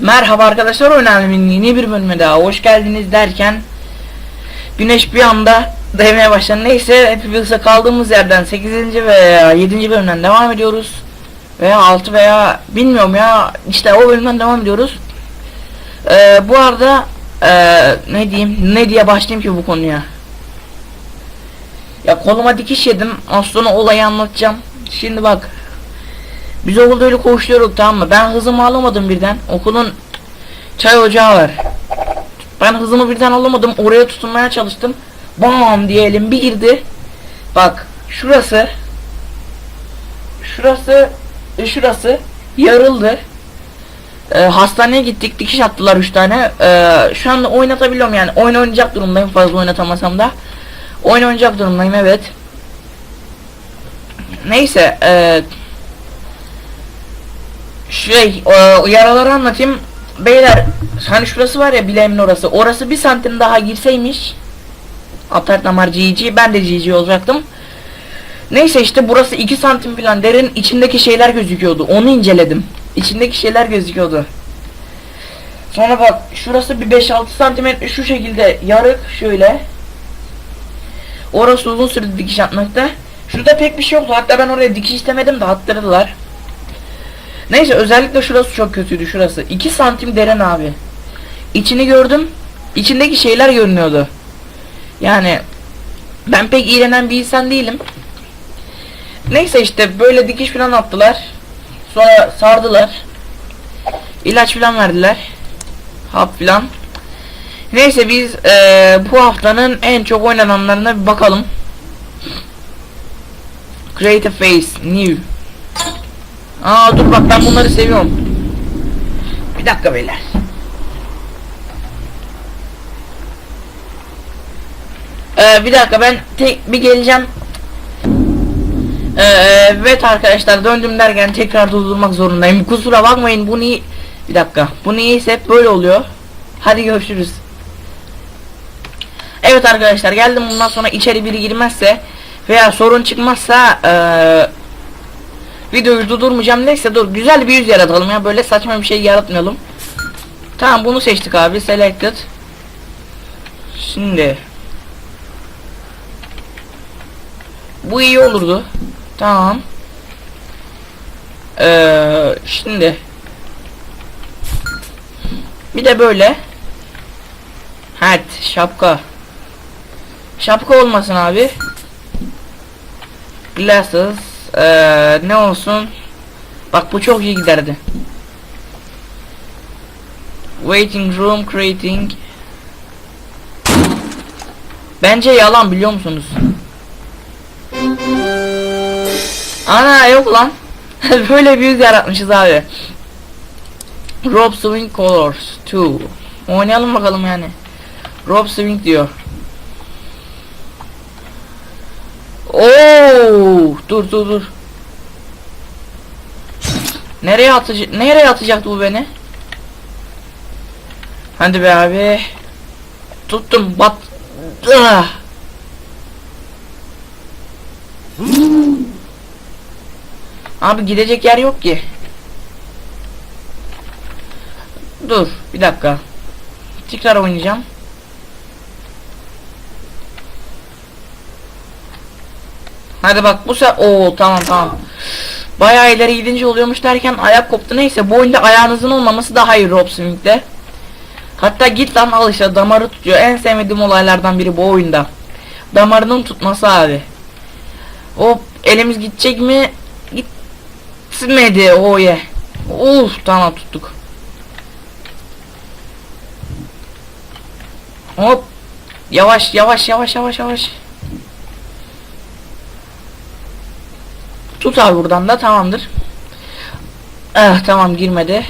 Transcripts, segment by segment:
Merhaba arkadaşlar Oynanemin yeni bir bölüme daha hoş geldiniz derken Güneş bir anda değmeye başladı. Neyse hepimiz kaldığımız yerden 8. veya 7. bölümden devam ediyoruz. Veya 6 veya bilmiyorum ya işte o bölümden devam ediyoruz. Ee, bu arada ee, ne diyeyim ne diye başlayayım ki bu konuya. Ya koluma dikiş yedim. Az olayı anlatacağım. Şimdi bak. Biz okulda öyle koşuyoruz tamam mı? Ben hızımı alamadım birden. Okulun çay ocağı var. Ben hızımı birden alamadım. Oraya tutunmaya çalıştım. Bam diye elim bir girdi. Bak şurası şurası şurası yarıldı. Ee, hastaneye gittik dikiş attılar 3 tane. Ee, şu anda oynatabiliyorum yani. Oyun oynayacak durumdayım fazla oynatamasam da. Oyun oynayacak durumdayım evet. Neyse eee şey yaraları anlatayım. Beyler hani şurası var ya bileğimin orası. Orası bir santim daha girseymiş. Atar damar GG ben de GG olacaktım. Neyse işte burası 2 santim falan derin içindeki şeyler gözüküyordu. Onu inceledim. İçindeki şeyler gözüküyordu. Sonra bak şurası bir 5-6 santimetre şu şekilde yarık şöyle. Orası uzun süre dikiş atmakta. Şurada pek bir şey yoktu. Hatta ben oraya dikiş istemedim de attırdılar. Neyse özellikle şurası çok kötüydü şurası. 2 santim derin abi. İçini gördüm. İçindeki şeyler görünüyordu. Yani ben pek iğrenen bir insan değilim. Neyse işte böyle dikiş falan attılar. Sonra sardılar. İlaç falan verdiler. Hap falan. Neyse biz eee, bu haftanın en çok oynananlarına bir bakalım. Create a face new. Aa dur bak ben bunları seviyorum. Bir dakika beyler. Ee, bir dakika ben tek bir geleceğim. Ee, evet arkadaşlar döndüm derken tekrar durdurmak zorundayım. Kusura bakmayın bu niye... Bir dakika. Bu niyeyse hep böyle oluyor. Hadi görüşürüz. Evet arkadaşlar geldim bundan sonra içeri biri girmezse veya sorun çıkmazsa eee videoyu durdurmayacağım. Neyse dur güzel bir yüz yaratalım ya. Böyle saçma bir şey yaratmayalım. Tamam bunu seçtik abi. Selected. Şimdi. Bu iyi olurdu. Tamam. Eee şimdi. Bir de böyle. Hat şapka. Şapka olmasın abi. Glasses eee, ne olsun? Bak bu çok iyi giderdi. Waiting room creating. Bence yalan biliyor musunuz? Ana yok lan. Böyle bir yüz yaratmışız abi. Rob Swing Colors 2 Oynayalım bakalım yani. Rob Swing diyor Oo, dur dur dur. Nereye atacak? Nereye atacaktı bu beni? Hadi be abi. Tuttum. Bat. Ah. Abi gidecek yer yok ki. Dur, bir dakika. Tekrar oynayacağım. Hadi bak bu sefer o tamam tamam. Bayağı ileri gidince oluyormuş derken ayak koptu neyse bu oyunda ayağınızın olmaması daha iyi Rob Swing'de. Hatta git lan al işte damarı tutuyor. En sevmediğim olaylardan biri bu oyunda. Damarının tutması abi. O elimiz gidecek mi? Gitmedi o ye. Uf tamam tuttuk. Hop. Yavaş yavaş yavaş yavaş yavaş. Tut abi buradan da tamamdır. Eh tamam girmedi.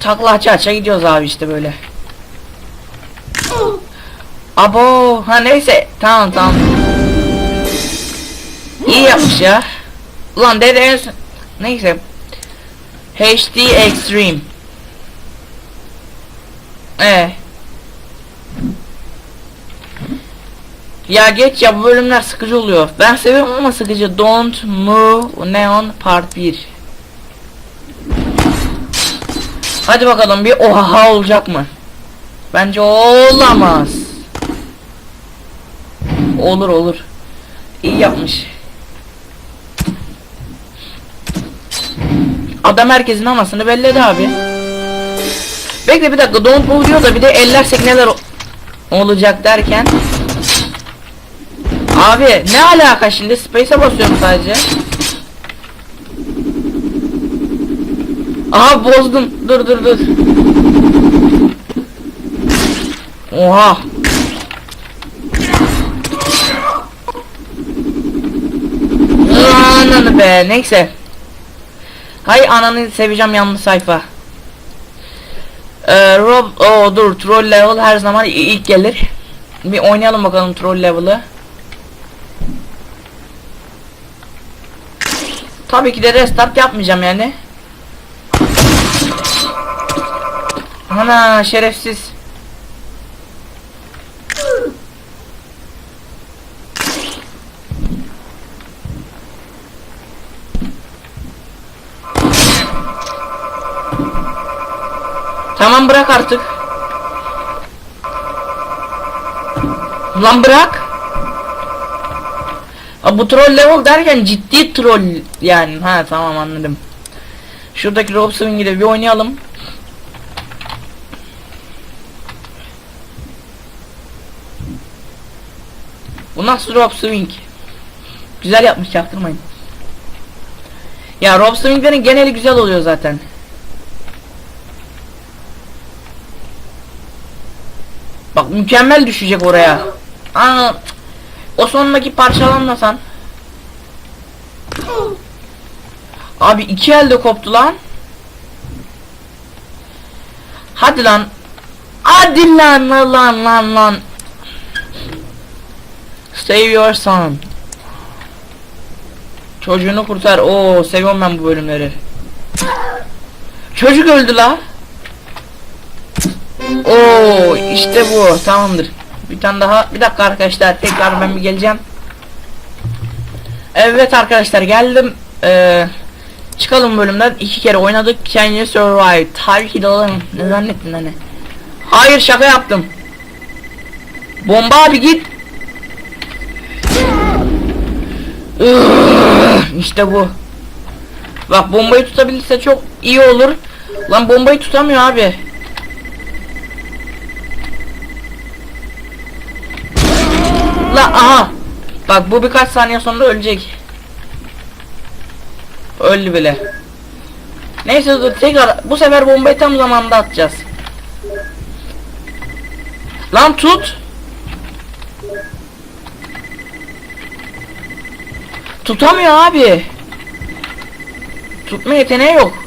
Takla aça aça gidiyoruz abi işte böyle. Abo ha neyse tamam tamam. İyi yapmış ya. Ulan dede neyse. HD Extreme. Ee. Ya geç ya bu bölümler sıkıcı oluyor. Ben seviyorum ama sıkıcı. Don't Move Neon Part 1. Hadi bakalım bir oha olacak mı? Bence olamaz. Olur olur. İyi yapmış. Adam herkesin anasını belledi abi. Bekle bir dakika don't move diyor da bir de ellersek neler o- olacak derken. Abi ne alaka şimdi space'e basıyorum sadece. Aha bozdum. Dur dur dur. Oha. Ananı be neyse. Hay ananı seveceğim yanlış sayfa. Ee, Rob, o dur troll level her zaman ilk gelir. Bir oynayalım bakalım troll level'ı. Tabii ki de restart yapmayacağım yani. Ana şerefsiz. Tamam bırak artık. Lan bırak. Ha, bu troll level derken ciddi troll yani. Ha tamam anladım. Şuradaki Rob Swing'i bir oynayalım. Bu nasıl Rob Swing? Güzel yapmış çaktırmayın. Ya Rob Swing'lerin geneli güzel oluyor zaten. Bak mükemmel düşecek oraya. Aa. O sondaki parçalanmasan. Abi iki elde koptu lan. Hadi lan. Hadi lan lan lan lan. Save your son. Çocuğunu kurtar. Oo seviyorum ben bu bölümleri. Çocuk öldü la. Oo işte bu tamamdır. Bir tane daha bir dakika arkadaşlar tekrar ben bir geleceğim. Evet arkadaşlar geldim. Ee, çıkalım bölümden iki kere oynadık. Can survive? Tabii ki. Ne zannettin hani? Hayır şaka yaptım. Bomba abi git. işte bu. Bak bombayı tutabilirse çok iyi olur. Lan bombayı tutamıyor abi. Aha. Bak bu birkaç saniye sonra ölecek. Öldü bile. Neyse dur tekrar bu sefer bombayı tam zamanda atacağız. Lan tut. Tutamıyor abi. Tutma yeteneği yok.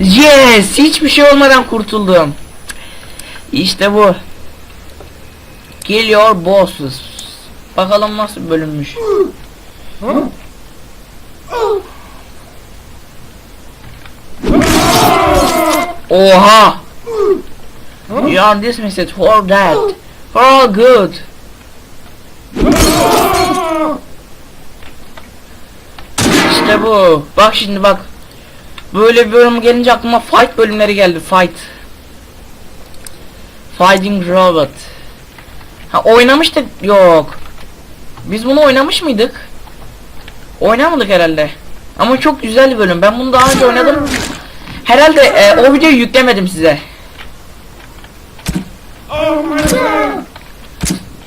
Yes, hiçbir şey olmadan kurtuldum. İşte bu. Kill your bosses. Bakalım nasıl bölünmüş. Oha! You are dismissed for that. For all good. İşte bu. Bak şimdi bak. Böyle bir bölüm gelince aklıma fight bölümleri geldi. Fight. Fighting Robot. Ha oynamıştık. Yok. Biz bunu oynamış mıydık? Oynamadık herhalde. Ama çok güzel bir bölüm. Ben bunu daha önce oynadım. Herhalde e, o videoyu yüklemedim size.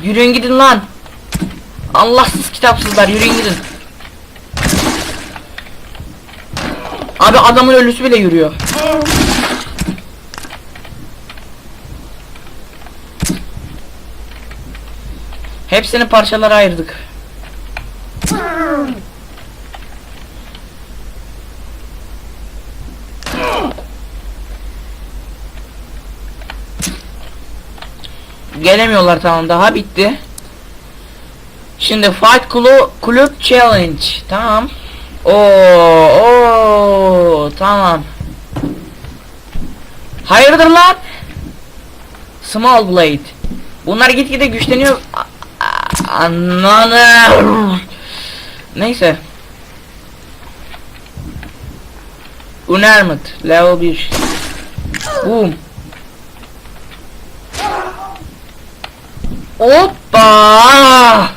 Yürüyün gidin lan. Allahsız kitapsızlar yürüyün gidin. Abi adamın ölüsü bile yürüyor. Hepsini parçalara ayırdık. Gelemiyorlar tamam daha bitti. Şimdi Fight Club, Club Challenge. Tamam. Oo, oo, tamam. Hayırdır lan? Small Blade. Bunlar gitgide güçleniyor. A- a- Ananı. Neyse. Unarmed. Level 1. Boom. Hoppa!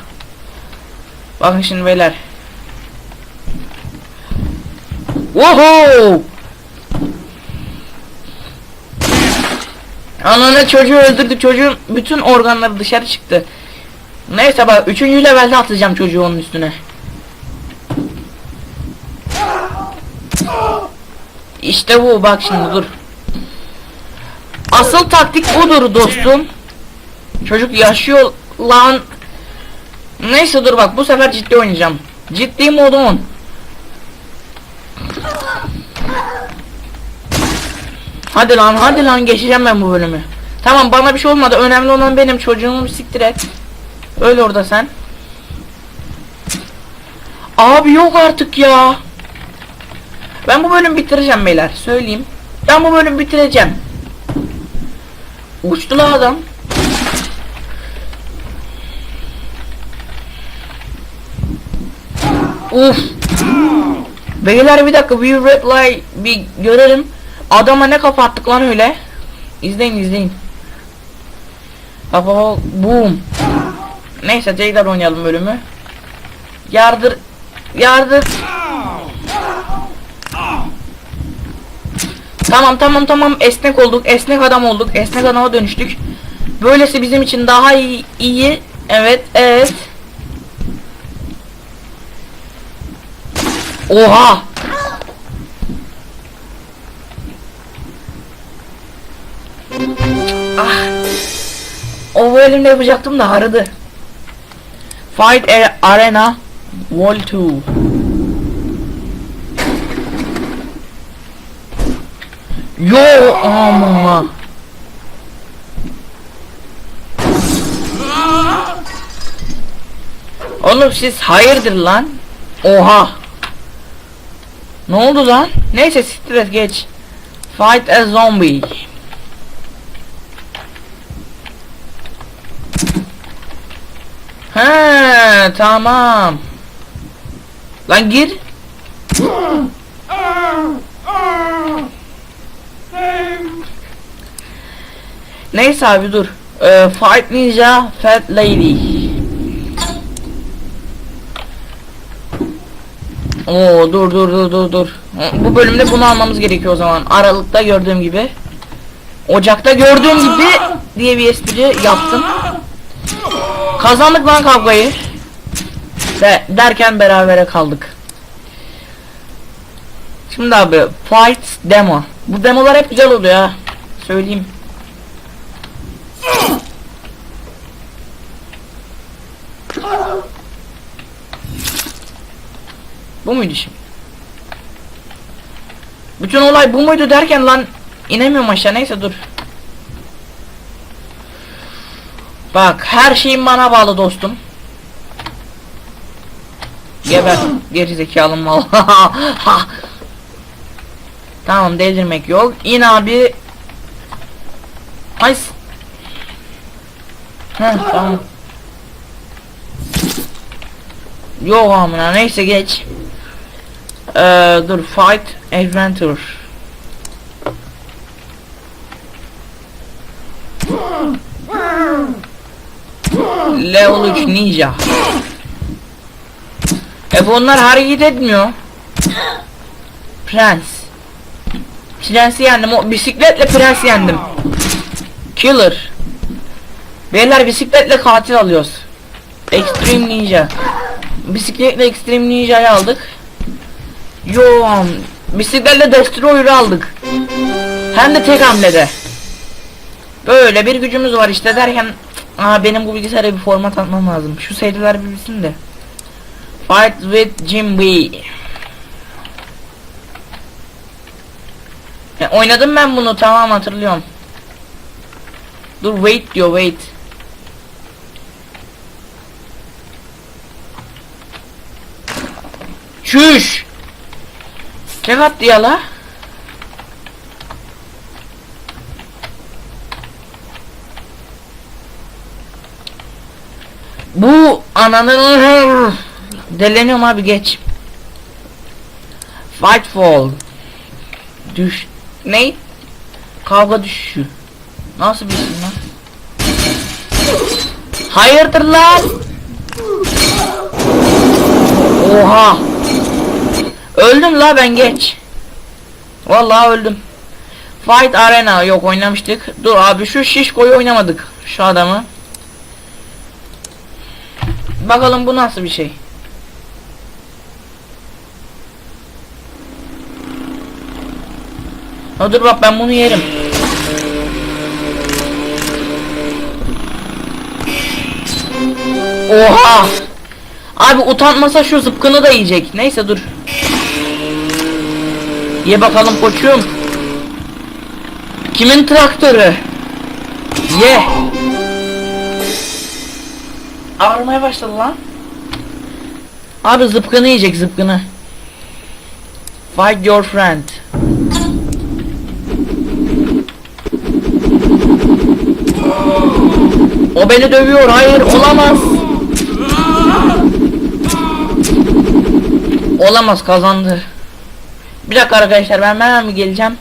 Bakın şimdi beyler. Woohoo! Ananı çocuğu öldürdük çocuğun bütün organları dışarı çıktı. Neyse bak 3. levelde atacağım çocuğu onun üstüne. İşte bu bak şimdi dur. Asıl taktik budur dostum. Çocuk yaşıyor lan. Neyse dur bak bu sefer ciddi oynayacağım. Ciddi modum. Hadi lan hadi lan geçeceğim ben bu bölümü. Tamam bana bir şey olmadı. Önemli olan benim çocuğumu siktir et. Öyle orada sen. Abi yok artık ya. Ben bu bölümü bitireceğim beyler. Söyleyeyim. Ben bu bölümü bitireceğim. Uçtu la adam. Uf. Beyler bir dakika bir reply bir görelim. Adama ne kafa attık lan öyle. İzleyin izleyin. Bak, boom. Neyse tekrar oynayalım bölümü. Yardır. Yardır. Tamam tamam tamam esnek olduk. Esnek adam olduk. Esnek adama dönüştük. Böylesi bizim için daha iyi. iyi. Evet evet. Oha. Ah. O bölümde yapacaktım da aradı. Fight Ar- Arena Wall 2 Yo ama. Oğlum siz hayırdır lan? Oha. Ne oldu lan? Neyse stres geç. Fight a zombie. He tamam. Lan gir. Neyse abi dur. Ee, Fight Ninja Fat Lady. Oo dur dur dur dur dur. Bu bölümde bunu almamız gerekiyor o zaman. Aralıkta gördüğüm gibi. Ocakta gördüğüm gibi diye bir espri yaptım. Kazandık lan kavgayı. De derken berabere kaldık. Şimdi abi fight demo. Bu demolar hep güzel oluyor ha. Söyleyeyim. Bu muydu şimdi? Bütün olay bu muydu derken lan inemiyorum aşağı neyse dur. Bak her şeyim bana bağlı dostum. Geber geri zekalı mal. tamam delirmek yok. İn abi. Ay. tamam. Yok amına neyse geç. Ee, dur fight adventure. Level 3 ninja. E bunlar hareket etmiyor. Prens. Prensi yendim. O bisikletle prens yendim. Killer. Beyler bisikletle katil alıyoruz. Extreme Ninja. Bisikletle Extreme Ninja'yı aldık. Yo, bisikletle Destroyer'ı aldık. Hem de tek hamlede. Böyle bir gücümüz var işte derken Aa benim bu bilgisayara bir format atmam lazım. Şu seriler bir bitsin de. Fight with Jim B. Oynadım ben bunu tamam hatırlıyorum. Dur wait diyor wait. Çüş. Attı ya la. Bu ananın deleniyorum abi geç. Fightful. Düş. Ne? Kavga düşüşü. Nasıl bir isim lan? Hayırdır lan? Oha. Öldüm la ben geç. Vallahi öldüm. Fight Arena yok oynamıştık. Dur abi şu şişkoyu oynamadık. Şu adamı. Bakalım bu nasıl bir şey. Ha dur bak ben bunu yerim. Oha! Abi utanmasa şu zıpkını da yiyecek. Neyse dur. Ye bakalım koçum. Kimin traktörü? Ye. Ağrımaya başladı lan. Abi zıpkını yiyecek zıpkını. Fight your friend. O beni dövüyor. Hayır olamaz. Olamaz kazandı. Bir dakika arkadaşlar ben hemen bir geleceğim.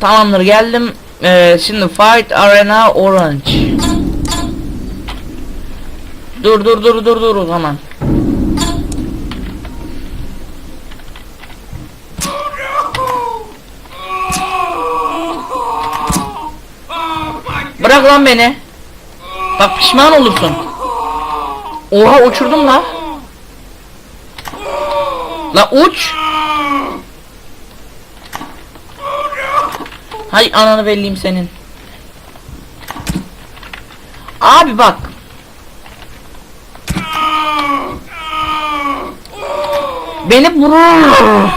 Tamamdır geldim. Ee, şimdi Fight Arena Orange. Dur dur dur dur dur o zaman. Bırak lan beni. Bak pişman olursun. Oha uçurdum la. La uç. Hay ananı belliyim senin. Abi bak. Beni vurur.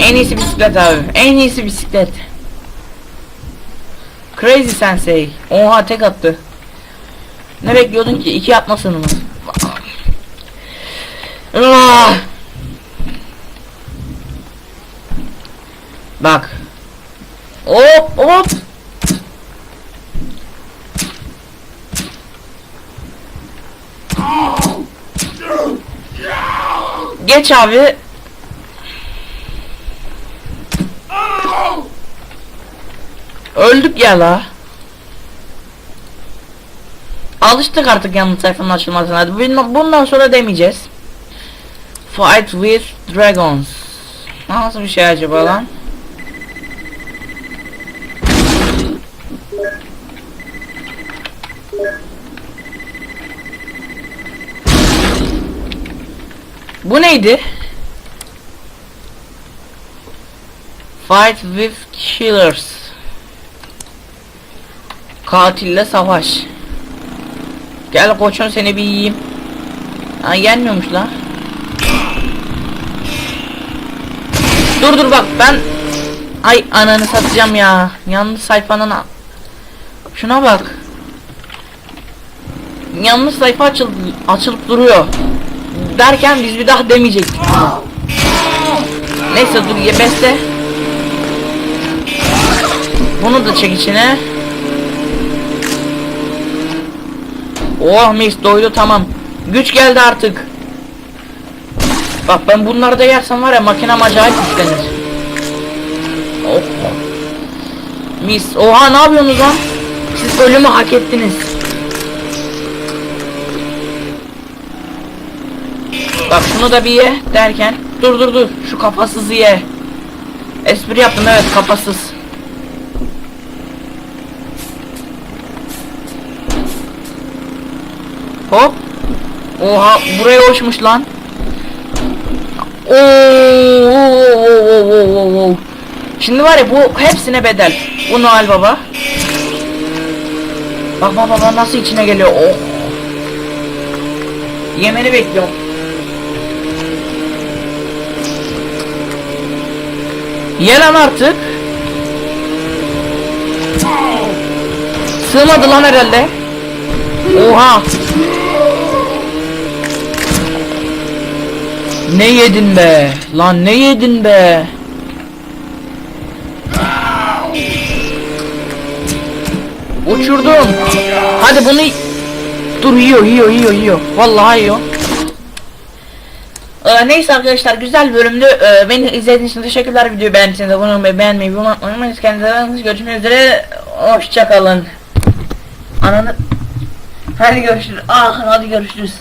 En iyisi bisiklet abi. En iyisi bisiklet. Crazy Sensei. Oha tek attı. Ne bekliyordun ki? İki atmasını mı? Bak. Hop hop. Geç abi. Öldük ya la. Alıştık artık yanlış sayfanın açılmasına. Bundan sonra demeyeceğiz. Fight with Dragons. Nasıl bir şey acaba lan? Bu neydi? Fight with Killers. Katille savaş. Gel koçun seni bir yiyeyim. Ha gelmiyormuş la. Dur dur bak ben Ay ananı satacağım ya. Yanlış sayfanın Şuna bak. Yanlış sayfa açıl açılıp duruyor. Derken biz bir daha demeyecektik. Neyse dur ye. Bunu da çek içine. Oh mis doydu tamam. Güç geldi artık. Bak ben bunları da yersem var ya makinem acayip güçlenir. Oh. Mis. Oha ne yapıyorsunuz lan? Siz ölümü hak ettiniz. Bak şunu da bir ye derken dur dur dur şu kafasızı ye. Espri yaptım evet kafasız. Hop. Oha buraya hoşmuş lan. Oo. Şimdi var ya bu hepsine bedel. Bu Noel Baba. Bak bak nasıl içine geliyor. Oh. Yemeni bekliyorum. Ye artık. Sığmadı lan herhalde. Oha. Ne yedin be? Lan ne yedin be? Uçurdum. Hadi bunu dur yiyor yiyor yiyor yiyor. Vallahi yiyor. Ee, neyse arkadaşlar güzel bölümdü. Ee, beni izlediğiniz için teşekkürler. Videoyu beğendiyseniz abone olmayı beğenmeyi unutmayın. Kendinize iyi bakın. Görüşmek üzere. Hoşçakalın. Ananı. Hadi görüşürüz. Ah hadi görüşürüz.